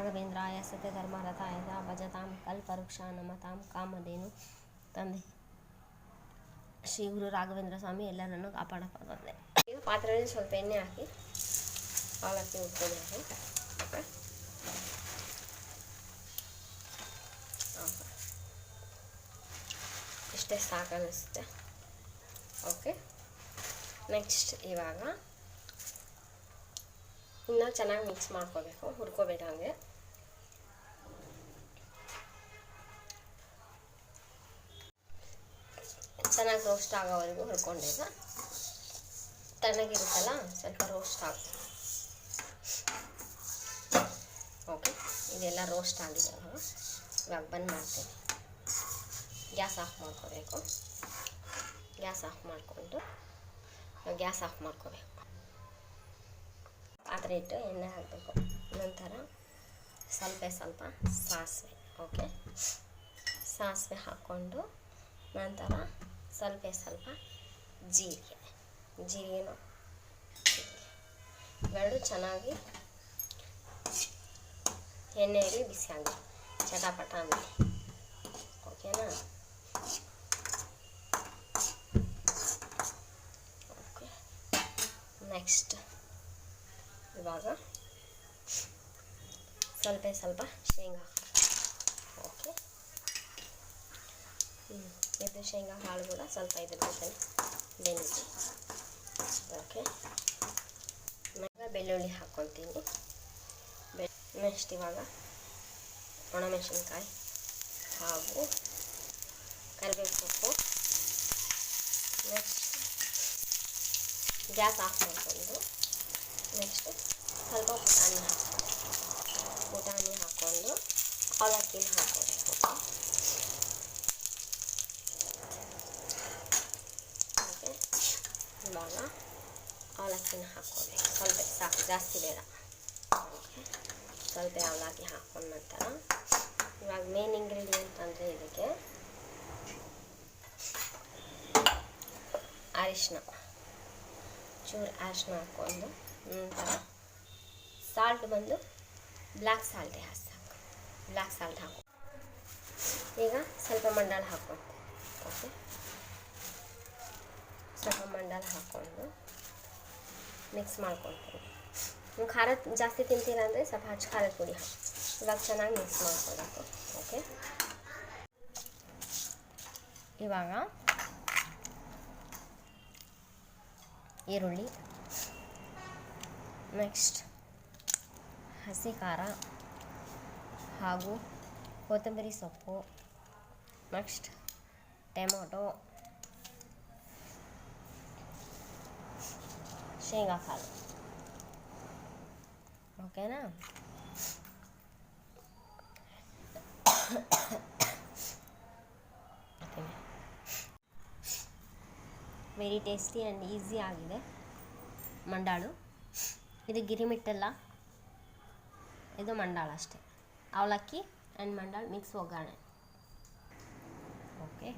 ರಾಘವೇಂದ್ರಾಯ ಸತ್ಯಧರ್ಮರಥಾಯ ಭಜತಾಂ ಕಲ್ಪವೃಕ್ಷ ನಮತಾಂ ಕಾಮಧೇನು ತಂದೆ. ಶ್ರೀ ಗುರು ರಾಘವೇಂದ್ರ ಸ್ವಾಮಿ ಎಲ್ಲರನ್ನು ಕಾಪಾಡಪ್ಪ ತಂದೆ ಈಗ ಪಾತ್ರೆಯಲ್ಲಿ ಸ್ವಲ್ಪ ಎಣ್ಣೆ ಹಾಕಿ, ಅವಲಕ್ಕಿ ಉಟ್ಕೋಬೇಕು ಓಕೆ ಇಷ್ಟೇ ಸಾಕು ಅನ್ನಿಸುತ್ತೆ ಓಕೆ. ನೆಕ್ಸ್ಟ್ ಇವಾಗ, ಇನ್ನೂ ಚೆನ್ನಾಗಿ ಮಿಕ್ಸ್ ಮಾಡ್ಕೋಬೇಕು, ಹುರ್ಕೋಬೇಡ ಹಂಗೆ. ಚೆನ್ನಾಗಿ ರೋಸ್ಟ್ ಆಗೋವರೆಗೂ ಹುರ್ಕೊಂಡೀಗ ತಣ್ಣಗಿರುತ್ತಲ್ಲ, ಸ್ವಲ್ಪ ರೋಸ್ಟ್ ಆಗ ಓಕೆ ಇದೆಲ್ಲ ರೋಸ್ಟ್ ಆಗಿದೆ? ಇವಾಗ ಬಂದ್ ಮಾಡ್ತೀನಿ. ಗ್ಯಾಸ್ ಆಫ್ ಮಾಡ್ಕೋಬೇಕು. ಗ್ಯಾಸ್ ಆಫ್ ಮಾಡಿಕೊಂಡು ಗ್ಯಾಸ್ ಆಫ್ ಮಾಡ್ಕೋಬೇಕು. ಪಾತ್ರೆ ಇಟ್ಟು ಎಣ್ಣೆ ಹಾಕಬೇಕು. ನಂತರ ಸ್ವಲ್ಪ ಸ್ವಲ್ಪ ಸಾಸಿವೆ ಓಕೆ ಸಾಸಿವೆ ಹಾಕ್ಕೊಂಡು ನಂತರ ಸ್ವಲ್ಪ ಸ್ವಲ್ಪ ಜೀರಿಗೆ. ಜೀರಿಗೆನೂ ಇವೆರಡು ಚೆನ್ನಾಗಿ ಎಣ್ಣೆಯಲ್ಲಿ ಬಿಸಿ ಆಗಲಿ ಚಟಾಪಟ ಅಂದರೆ ಓಕೆನಾ? ಓಕೆ. ನೆಕ್ಸ್ಟ್ ಇವಾಗ ಸ್ವಲ್ಪ ಸ್ವಲ್ಪ ಶೇಂಗಾ ಓಕೆ. ಹ್ಞೂ ಇದು ಶೇಂಗಾ ಹಾಳು ಕೂಡ ಸ್ವಲ್ಪ ಇದ್ರ ಜೊತೆ ಬೆಂದಿದೆ ಓಕೆ ಇವಾಗ ಬೆಳ್ಳುಳ್ಳಿ ಹಾಕ್ಕೊತೀನಿ ಬೆ ನೆಕ್ಸ್ಟ್ ಇವಾಗ ಒಣಮೆಣಸಿನ್ಕಾಯಿ ಹಾಗೂ ಕರಿಬೇವು ಸೊಪ್ಪು ನೆಕ್ಸ್ಟ್ ಗ್ಯಾಸ್ ಆಫ್ ಮಾಡಿಕೊಂಡು ನೆಕ್ಸ್ಟ್ ಸ್ವಲ್ಪ ಪುಟಾಣಿ ಹಾಕ್ಕೊಂಡು ಪುಟಾಣಿ ಹಾಕ್ಕೊಂಡು ಅವಲಕ್ಕಿನ ಹಾಕ್ಕೋಬೇಕು ಓಕೆ ಇವಾಗ ಅವಲಕ್ಕಿನ ಹಾಕ್ಕೋಬೇಕು ಸ್ವಲ್ಪ ಸಾಕು ಜಾಸ್ತಿ ಬೇಡ ಸ್ವಲ್ಪ ಅವಲಕ್ಕಿ ಹಾಕೊಂಡ ನಂತರ ಇವಾಗ ಮೇನ್ ಇಂಗ್ರೀಡಿಯೆಂಟ್ ಅಂದರೆ ಇದಕ್ಕೆ ಅರಿಶಿನ ಚೂರು ಅರಿಶಿನ ಹಾಕ್ಕೊಂಡು ನಂತರ ಸಾಲ್ಟ್ ಬಂದು ಬ್ಲ್ಯಾಕ್ ಸಾಲ್ಟೇ ಹಾಕಿ ಬ್ಲ್ಯಾಕ್ ಸಾಲ್ಟ್ ಹಾಕು. ಈಗ ಸ್ವಲ್ಪ ಮಂಡಾಳ ಹಾಕ್ಕೊಂಡು ಓಕೆ ಸ್ವಲ್ಪ ಮಂಡಾಳ ಹಾಕ್ಕೊಂಡು ಮಿಕ್ಸ್ ಮಾಡ್ಕೊಳ್ತೀನಿ. ನೀವು ಖಾರ ಜಾಸ್ತಿ ತಿಂತೀರ ಅಂದರೆ ಸ್ವಲ್ಪ ಹಚ್ಚ ಖಾರದ ಪುಡಿ ಹಾಕಿ. ಇವಾಗ ಚೆನ್ನಾಗಿ ಮಿಕ್ಸ್ ಮಾಡ್ಕೊಬೇಕು ಓಕೆ ಇವಾಗ ಈರುಳ್ಳಿ ನೆಕ್ಸ್ಟ್ ಹಸಿ ಖಾರ ಹಾಗೂ ಕೊತ್ತಂಬರಿ ಸೊಪ್ಪು ನೆಕ್ಸ್ಟ್ ಟೊಮೊಟೊ ಶೇಂಗಾ ಕಾಳು ಓಕೆನಾ ವೆರಿ ಟೇಸ್ಟಿ ಆ್ಯಂಡ್ ಈಸಿ ಆಗಿದೆ. ಮಂಡಾಳು. ಇದು ಗಿರಿಮಿಟ್ಟಲ್ಲ. ಇದು ಮಂಡಾಳ ಅಷ್ಟೇ. ಅವಲಕ್ಕಿ ಆ್ಯಂಡ್ ಮಂಡಾಳು ಮಿಕ್ಸ್ ಒಗ್ಗರಣೆ ಓಕೆ